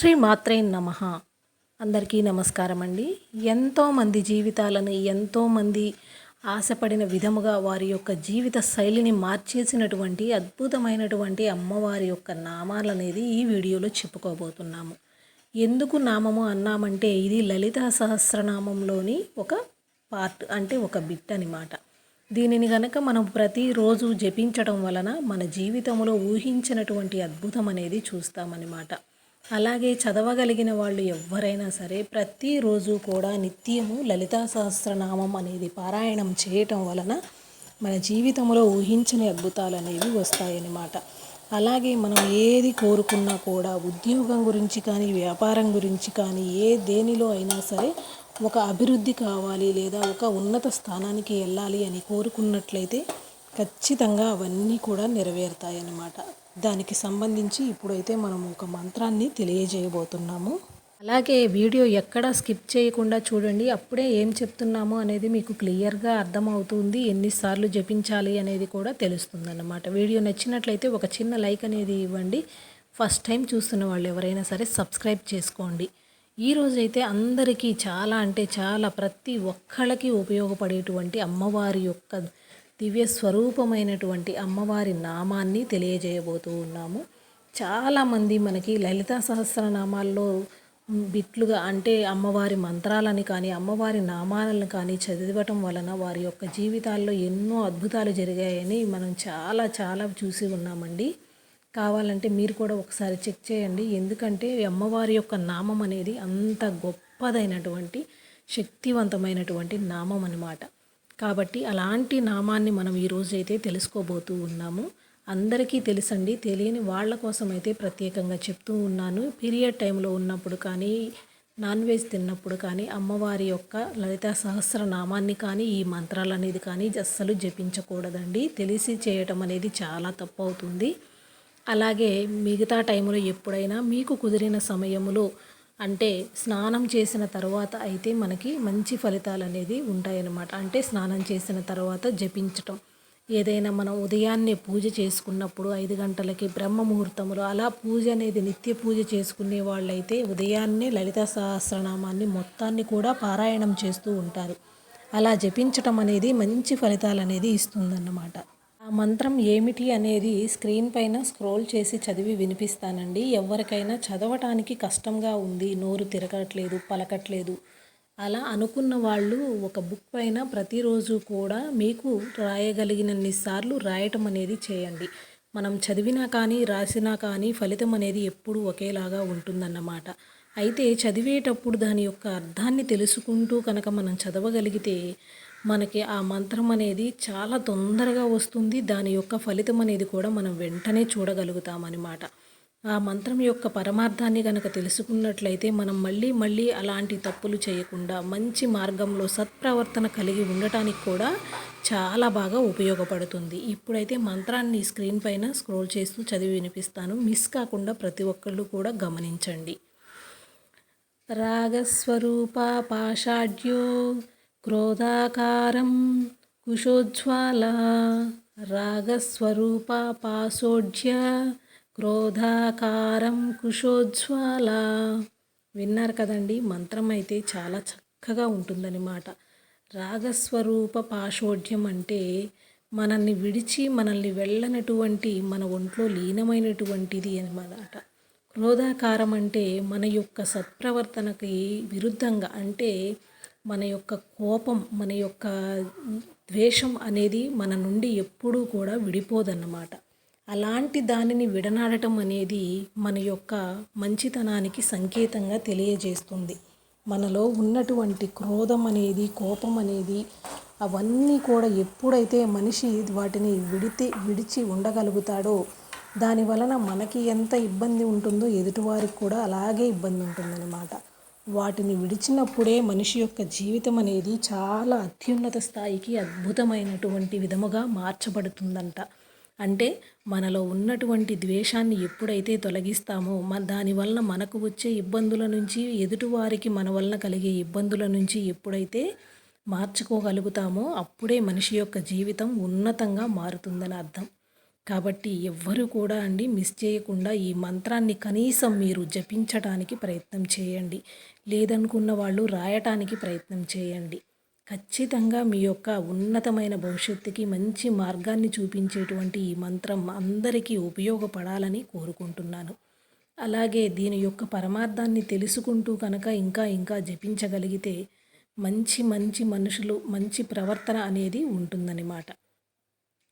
శ్రీ మాత్రే నమ. అందరికీ నమస్కారం అండి ఎంతోమంది జీవితాలను ఎంతోమంది ఆశపడిన విధముగా వారి యొక్క జీవిత శైలిని మార్చేసినటువంటి అద్భుతమైనటువంటి అమ్మవారి యొక్క నామాలు అనేది ఈ వీడియోలో చెప్పుకోబోతున్నాము. ఎందుకు నామము అన్నామంటే ఇది లలిత సహస్రనామంలోని ఒక పార్ట్ అంటే ఒక బిట్ అనమాట. దీనిని గనక మనం ప్రతిరోజు జపించడం వలన మన జీవితంలో ఊహించినటువంటి అద్భుతం అనేది చూస్తామన్నమాట అలాగే చదవగలిగిన వాళ్ళు ఎవరైనా సరే ప్రతిరోజు కూడా నిత్యము లలితా సహస్రనామం అనేది పారాయణం చేయటం వలన మన జీవితంలో ఊహించని అద్భుతాలు అనేవి వస్తాయన్నమాట. అలాగే మనం ఏది కోరుకున్నా కూడా ఉద్యోగం గురించి కానీ వ్యాపారం గురించి కానీ ఏ దేనిలో అయినా సరే ఒక అభివృద్ధి కావాలి లేదా ఒక ఉన్నత స్థానానికి వెళ్ళాలి అని కోరుకున్నట్లయితే ఖచ్చితంగా అవన్నీ కూడా నెరవేరుతాయన్నమాట. దానికి సంబంధించి ఇప్పుడైతే మనం ఒక మంత్రాన్ని తెలియజేయబోతున్నాము. అలాగే వీడియో ఎక్కడ స్కిప్ చేయకుండా చూడండి. అప్పుడే ఏం చెప్తున్నాము అనేది మీకు క్లియర్గా అర్థమవుతుంది. ఎన్నిసార్లు జపించాలి అనేది కూడా తెలుస్తుందన్నమాట. వీడియో నచ్చినట్లయితే ఒక చిన్న లైక్ అనేది ఇవ్వండి. ఫస్ట్ టైం చూస్తున్న వాళ్ళు ఎవరైనా సరే సబ్స్క్రైబ్ చేసుకోండి. ఈరోజైతే అందరికీ చాలా అంటే చాలా ప్రతి ఒక్కళ్ళకి ఉపయోగపడేటువంటి అమ్మవారి యొక్క దివ్య స్వరూపమైనటువంటి అమ్మవారి నామాన్ని తెలియజేయబోతూ ఉన్నాము. చాలామంది మనకి లలితా సహస్రనామాల్లో బిట్లుగా అంటే అమ్మవారి మంత్రాలని కానీ అమ్మవారి నామాలను కానీ చదివటం వలన వారి యొక్క జీవితాల్లో ఎన్నో అద్భుతాలు జరిగాయని మనం చాలా చాలా చూసి ఉన్నామండి. కావాలంటే మీరు కూడా ఒకసారి చెక్ చేయండి. ఎందుకంటే అమ్మవారి యొక్క నామం అనేది అంత గొప్పదైనటువంటి శక్తివంతమైనటువంటి నామం అన్నమాట. కాబట్టి అలాంటి నామాన్ని మనం ఈరోజు అయితే తెలుసుకోబోతూ ఉన్నాము. అందరికీ తెలుసండి. తెలియని వాళ్ళ కోసం అయితే ప్రత్యేకంగా చెప్తూ ఉన్నాను. పీరియడ్ టైంలో ఉన్నప్పుడు కానీ నాన్ వెజ్ తిన్నప్పుడు కానీ అమ్మవారి యొక్క లలిత సహస్రనామాన్ని కానీ ఈ మంత్రాలు అనేది కానీ అస్సలు జపించకూడదండి. తెలిసి చేయటం అనేది చాలా తప్పు అవుతుంది అలాగే మిగతా టైంలో ఎప్పుడైనా మీకు కుదిరిన సమయంలో అంటే స్నానం చేసిన తర్వాత అయితే మనకి మంచి ఫలితాలు అనేది ఉంటాయన్నమాట. అంటే స్నానం చేసిన తర్వాత జపించటం. ఏదైనా మనం ఉదయాన్నే పూజ చేసుకున్నప్పుడు ఐదు గంటలకి బ్రహ్మ ముహూర్తంలో అలా పూజ అనేది నిత్య పూజ చేసుకునే వాళ్ళైతే ఉదయాన్నే లలిత సహస్రనామాన్ని మొత్తాన్ని కూడా పారాయణం చేస్తూ ఉంటారు. అలా జపించటం అనేది మంచి ఫలితాలు అనేది ఇస్తుందన్నమాట. మంత్రం ఏమిటి అనేది స్క్రీన్ పైన స్క్రోల్ చేసి చదివి వినిపిస్తానండి. ఎవరికైనా చదవటానికి కష్టంగా ఉంది నోరు తిరగట్లేదు పలకట్లేదు అలా అనుకున్న వాళ్ళు ఒక బుక్ పైన ప్రతిరోజు కూడా మీకు రాయగలిగినన్ని సార్లు రాయటం అనేది చేయండి. మనం చదివినా కానీ రాసినా కానీ ఫలితం అనేది ఎప్పుడూ ఒకేలాగా ఉంటుందన్నమాట. అయితే చదివేటప్పుడు దాని యొక్క అర్థాన్ని తెలుసుకుంటూ కనుక మనం చదవగలిగితే మనకి ఆ మంత్రం అనేది చాలా తొందరగా వస్తుంది. దాని యొక్క ఫలితం అనేది కూడా మనం వెంటనే చూడగలుగుతామన్నమాట. ఆ మంత్రం యొక్క పరమార్థాన్ని కనుక తెలుసుకున్నట్లయితే మనం మళ్ళీ మళ్ళీ అలాంటి తప్పులు చేయకుండా మంచి మార్గంలో సత్ప్రవర్తన కలిగి ఉండటానికి కూడా చాలా బాగా ఉపయోగపడుతుంది. ఇప్పుడైతే మంత్రాన్ని స్క్రీన్ పైన స్క్రోల్ చేస్తూ చదివి వినిపిస్తాను. మిస్ కాకుండా ప్రతి ఒక్కళ్ళు కూడా గమనించండి. రాగస్వరూప పాషాఢ్యో క్రోధాకారం కుశోజ్వాల రాగస్వరూప పాశోఢ్య క్రోధాకారం కుశోజ్వాల. విన్నారు కదండి మంత్రం అయితే చాలా చక్కగా ఉంటుందన్నమాట. రాగస్వరూప పాశోఢ్యం అంటే మనల్ని విడిచి మనల్ని వెళ్ళనటువంటి మన ఒంట్లో లీనమైనటువంటిది అనమాట క్రోధాకారం అంటే మన యొక్క సత్ప్రవర్తనకి విరుద్ధంగా అంటే మన యొక్క కోపం మన యొక్క ద్వేషం అనేది మన నుండి ఎప్పుడూ కూడా విడిపోదన్నమాట. అలాంటి దానిని విడనాడటం అనేది మన యొక్క మంచితనానికి సంకేతంగా తెలియజేస్తుంది. మనలో ఉన్నటువంటి క్రోధం అనేది కోపం అనేది అవన్నీ కూడా ఎప్పుడైతే మనిషి వాటిని విడితే విడిచి ఉండగలుగుతాడో దాని వలన మనకి ఎంత ఇబ్బంది ఉంటుందో ఎదుటివారికి కూడా అలాగే ఇబ్బంది ఉంటుందన్నమాట. వాటిని విడిచినప్పుడే మనిషి యొక్క జీవితం అనేది చాలా అత్యున్నత స్థాయికి అద్భుతమైనటువంటి విధముగా మార్చబడుతుందంట. అంటే మనలో ఉన్నటువంటి ద్వేషాన్ని ఎప్పుడైతే తొలగిస్తామో మన దానివలన మనకు వచ్చే ఇబ్బందుల నుంచి ఎదుటివారికి మన వలన కలిగే ఇబ్బందుల నుంచి ఎప్పుడైతే మార్చుకోగలుగుతామో అప్పుడే మనిషి యొక్క జీవితం ఉన్నతంగా మారుతుందని అర్థం. కాబట్టి ఎవ్వరు కూడా అండి మిస్ చేయకుండా ఈ మంత్రాన్ని కనీసం మీరు జపించడానికి ప్రయత్నం చేయండి. లేదనుకున్న వాళ్ళు రాయటానికి ప్రయత్నం చేయండి. ఖచ్చితంగా మీ యొక్క ఉన్నతమైన భవిష్యత్తుకి మంచి మార్గాన్ని చూపించేటువంటి ఈ మంత్రం అందరికీ ఉపయోగపడాలని కోరుకుంటున్నాను. అలాగే దీని యొక్క పరమార్థాన్ని తెలుసుకుంటూ కనుక ఇంకా ఇంకా జపించగలిగితే మంచి మంచి మనుషులు మంచి ప్రవర్తన అనేది ఉంటుందన్నమాట.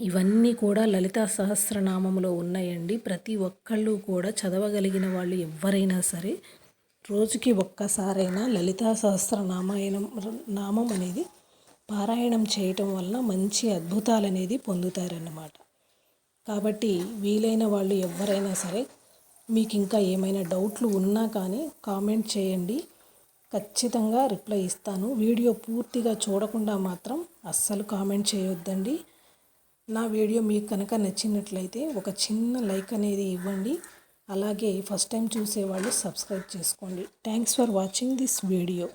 ఇవన్నీ కూడా లలితా సహస్రనామంలో ఉన్నాయండి. ప్రతి ఒక్కళ్ళు కూడా చదవగలిగిన వాళ్ళు ఎవరైనా సరే రోజుకి ఒక్కసారైనా లలితా సహస్రనామాయణం నామం అనేది పారాయణం చేయటం వలన మంచి అద్భుతాలు అనేది పొందుతారన్నమాట. కాబట్టి వీలైన వాళ్ళు ఎవరైనా సరే మీకు ఇంకా ఏమైనా డౌట్లు ఉన్నా కానీ కామెంట్ చేయండి. ఖచ్చితంగా రిప్లై ఇస్తాను. వీడియో పూర్తిగా చూడకుండా మాత్రం అస్సలు కామెంట్ చేయొద్దండి. నా వీడియో మీకు కనుక నచ్చినట్లయితే ఒక చిన్న లైక్ అనేది ఇవ్వండి. అలాగే ఫస్ట్ టైం చూసేవాళ్ళు సబ్స్క్రైబ్ చేసుకోండి. Thanks for watching this video